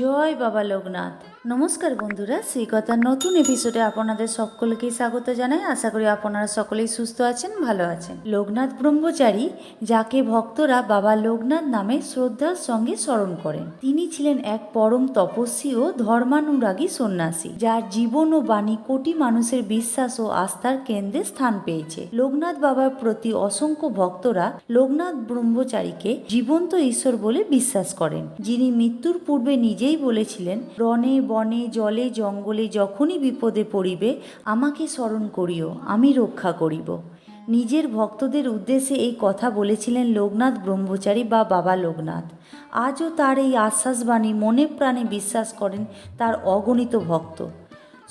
জয় বাবা লোকনাথ। নমস্কার বন্ধুরা সেই শ্রীকথার নতুন এপিসোডে আপনাদের সকলকে স্বাগত জানাই। আশা করি আপনারা সকলেই সুস্থ আছেন, ভালো আছেন। লোকনাথ ব্রহ্মচারী, যাকে ভক্তরা বাবা লোকনাথ নামে শ্রদ্ধার সঙ্গে স্মরণ করেন। তিনি ছিলেন এক পরম তপস্বী ও ধর্মানুরাগী সন্ন্যাসী, যার জীবন ও বাণী কোটি মানুষের বিশ্বাস ও আস্থার কেন্দ্রে স্থান পেয়েছে। লোকনাথ বাবার প্রতি অসংখ্য ভক্তরা লোকনাথ ব্রহ্মচারীকে জীবন্ত ঈশ্বর বলে বিশ্বাস করেন, যিনি মৃত্যুর পূর্বে নিজেই বলেছিলেন, রণে বনে, জলে, জঙ্গলে যখনই বিপদে পড়িবে, আমাকে স্মরণ করিও, আমি রক্ষা করিব। নিজের ভক্তদের উদ্দেশ্যে এই কথা বলেছিলেন লোকনাথ ব্রহ্মচারী বা বাবা লোকনাথ। আজও তার এই আশ্বাসবাণী মনে প্রাণে বিশ্বাস করেন তার অগণিত ভক্ত।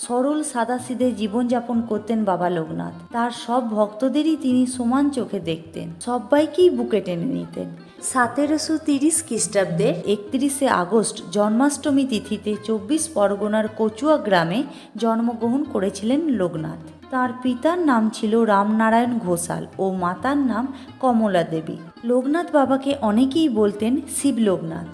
সরল সাদাসিধে জীবনযাপন করতেন বাবা লোকনাথ। তার সব ভক্তদেরই তিনি সমান চোখে দেখতেন। সবাইকেই বুকে টেনে নিতেন। সতেরোশো তিরিশ খ্রিস্টাব্দের একত্রিশে আগস্ট জন্মাষ্টমী তিথিতে চব্বিশ পরগনার কচুয়া গ্রামে জন্মগ্রহণ করেছিলেন লোকনাথ। তার পিতার নাম ছিল রামনারায়ণ ঘোষাল ও মাতার নাম কমলা দেবী। লোকনাথ বাবাকে অনেকেই বলতেন শিব লোকনাথ।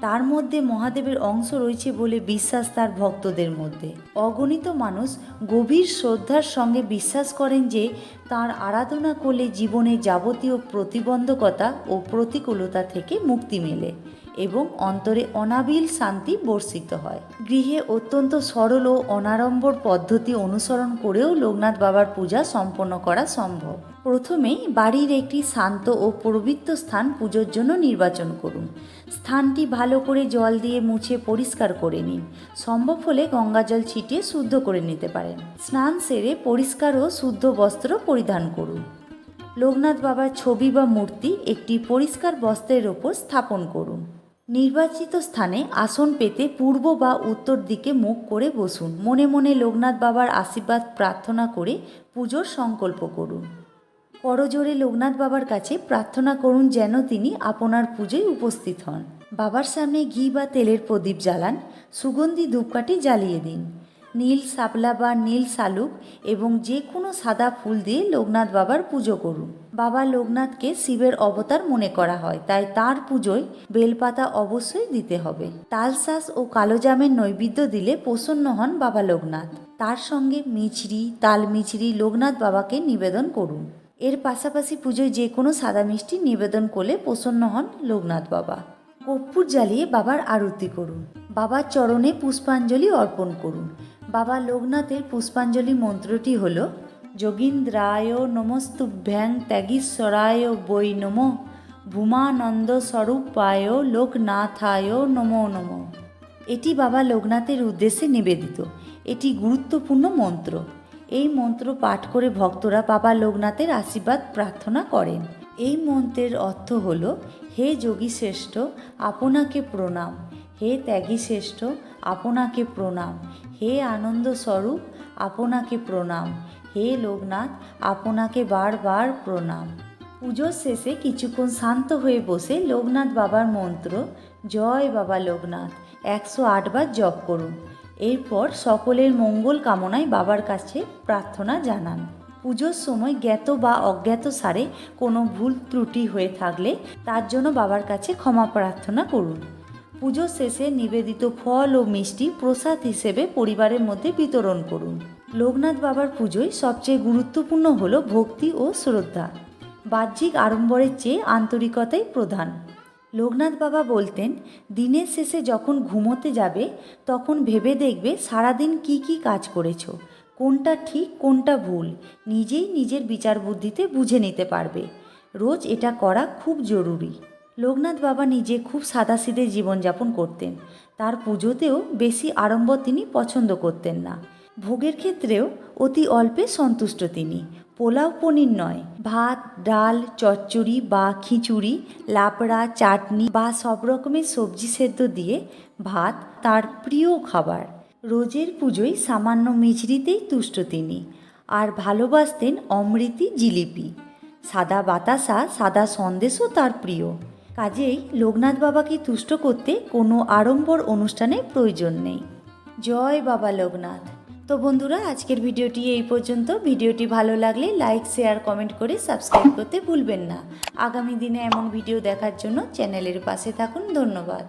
তার মধ্যে মহাদেবের অংশ রয়েছে বলে বিশ্বাস তার ভক্তদের মধ্যে। অগণিত মানুষ গভীর শ্রদ্ধার সঙ্গে বিশ্বাস করেন যে তার আরাধনা করলে জীবনে যাবতীয় প্রতিবন্ধকতা ও প্রতিকূলতা থেকে মুক্তি মেলে। এবং অন্তরে অনাবিল শান্তি বর্ষিত হয়। গৃহে অত্যন্ত সরল ও অনাড়ম্বর পদ্ধতি অনুসরণ করেও লোকনাথ বাবার পূজা সম্পন্ন করা সম্ভব। প্রথমেই বাড়ির একটি শান্ত ও পবিত্র স্থান পুজোর জন্য নির্বাচন করুন। স্থানটি ভালো করে জল দিয়ে মুছে পরিষ্কার করে নিন। সম্ভব হলে গঙ্গা জল ছিটিয়ে শুদ্ধ করে নিতে পারেন। স্নান সেরে পরিষ্কার ও শুদ্ধ বস্ত্র পরিধান করুন। লোকনাথ বাবার ছবি বা মূর্তি একটি পরিষ্কার বস্ত্রের ওপর স্থাপন করুন। নির্বাচিত স্থানে আসন পেতে পূর্ব বা উত্তর দিকে মুখ করে বসুন। মনে মনে লোকনাথ বাবার আশীর্বাদ প্রার্থনা করে পুজোর সংকল্প করুন। করজোরে লোকনাথ বাবার কাছে প্রার্থনা করুন যেন তিনি আপনার পুজোয় উপস্থিত হন। বাবার সামনে ঘি বা তেলের প্রদীপ জ্বালান, সুগন্ধি ধূপকাঠি জ্বালিয়ে দিন। নীল শাপলা বা নীল শালুক এবং যে কোনো সাদা ফুল দিয়ে লোকনাথ বাবার পুজো করুন। বাবা লোকনাথকে শিবের অবতার মনে করা হয়, তাই তার পুজোয় বেলপাতা অবশ্যই দিতে হবে। তালশাঁস ও কালো জামের নৈবেদ্য দিলে প্রসন্ন হন বাবা লোকনাথ। তার সঙ্গে মিছরি তাল মিছরি লোকনাথ বাবাকে নিবেদন করুন। এর পাশাপাশি পুজোয় যে কোনো সাদা মিষ্টি নিবেদন করলে প্রসন্ন হন লোকনাথ বাবা। কর্পূর জ্বালিয়ে বাবার আরতি করুন। বাবার চরণে পুষ্পাঞ্জলি অর্পণ করুন। বাবা লোকনাথের পুষ্পাঞ্জলি মন্ত্রটি হল যোগীন্দ্রায় নমস্তুভ্যাং ত্যাগীশ্বরায় বৈ নম ভূমানন্দ স্বরূপায় লোকনাথায় নমো নমঃ। এটি বাবা লোকনাথের উদ্দেশ্যে নিবেদিত। এটি গুরুত্বপূর্ণ মন্ত্র। এই মন্ত্র পাঠ করে ভক্তরা বাবা লোকনাথের আশীর্বাদ প্রার্থনা করেন। এই মন্ত্রের অর্থ হল, হে যোগী শ্রেষ্ঠ আপনাকে প্রণাম। হে ত্যাগী শ্রেষ্ঠ আপনাকে প্রণাম। হে আনন্দ স্বরূপ আপনাকে প্রণাম। হে লোকনাথ, আপনাকে বারবার প্রণাম। পুজোর শেষে কিছুক্ষণ শান্ত হয়ে বসে লোকনাথ বাবার মন্ত্র, জয় বাবা লোকনাথ, একশো আটবার জপ করুন। এরপর সকলের মঙ্গল কামনায় বাবার কাছে প্রার্থনা জানান। পুজোর সময় জ্ঞাত বা অজ্ঞাত সারে কোনো ভুল ত্রুটি হয়ে থাকলে তার জন্য বাবার কাছে ক্ষমা প্রার্থনা করুন। পুজো শেষে নিবেদিত ফল ও মিষ্টি প্রসাদ হিসেবে পরিবারের মধ্যে বিতরণ করুন। লোকনাথ বাবার পুজোয় সবচেয়ে গুরুত্বপূর্ণ হলো ভক্তি ও শ্রদ্ধা। বাহ্যিক আড়ম্বরের চেয়ে আন্তরিকতাই প্রধান। লোকনাথ বাবা বলতেন, দিনের শেষে যখন ঘুমোতে যাবে, তখন ভেবে দেখবে সারাদিন কি কি কাজ করেছ, কোনটা ঠিক, কোনটা ভুল। নিজেই নিজের বিচার বুদ্ধিতে বুঝে নিতে পারবে। রোজ এটা করা খুব জরুরি। লোকনাথ বাবা নিজে খুব সাদাসিধে জীবনযাপন করতেন। তার পুজোতেও বেশি আড়ম্বর তিনি পছন্দ করতেন না। ভোগের ক্ষেত্রেও অতি অল্পে সন্তুষ্ট তিনি। পোলাও পনির নয়, ভাত, ডাল, চচ্চড়ি বা খিচুড়ি লাবড়া চাটনি বা সব রকমের সবজি সেদ্ধ দিয়ে ভাত তার প্রিয় খাবার। রোজের পুজোয় সামান্য মিছরিতেই তুষ্ট তিনি আর ভালোবাসতেন অমৃতি জিলিপি। সাদা বাতাসা, সাদা সন্দেশও তার প্রিয়। কাজেই লোকনাথ বাবাকে তুষ্ট করতে কোনো আড়ম্বর অনুষ্ঠানে প্রয়োজন নেই। জয় বাবা লোকনাথ। তো বন্ধুরা, আজকের ভিডিওটি এই পর্যন্ত। ভিডিওটি ভালো লাগলে লাইক, শেয়ার, কমেন্ট করে সাবস্ক্রাইব করতে ভুলবেন না। আগামী দিনে এমন ভিডিও দেখার জন্য চ্যানেলের পাশে থাকুন। ধন্যবাদ।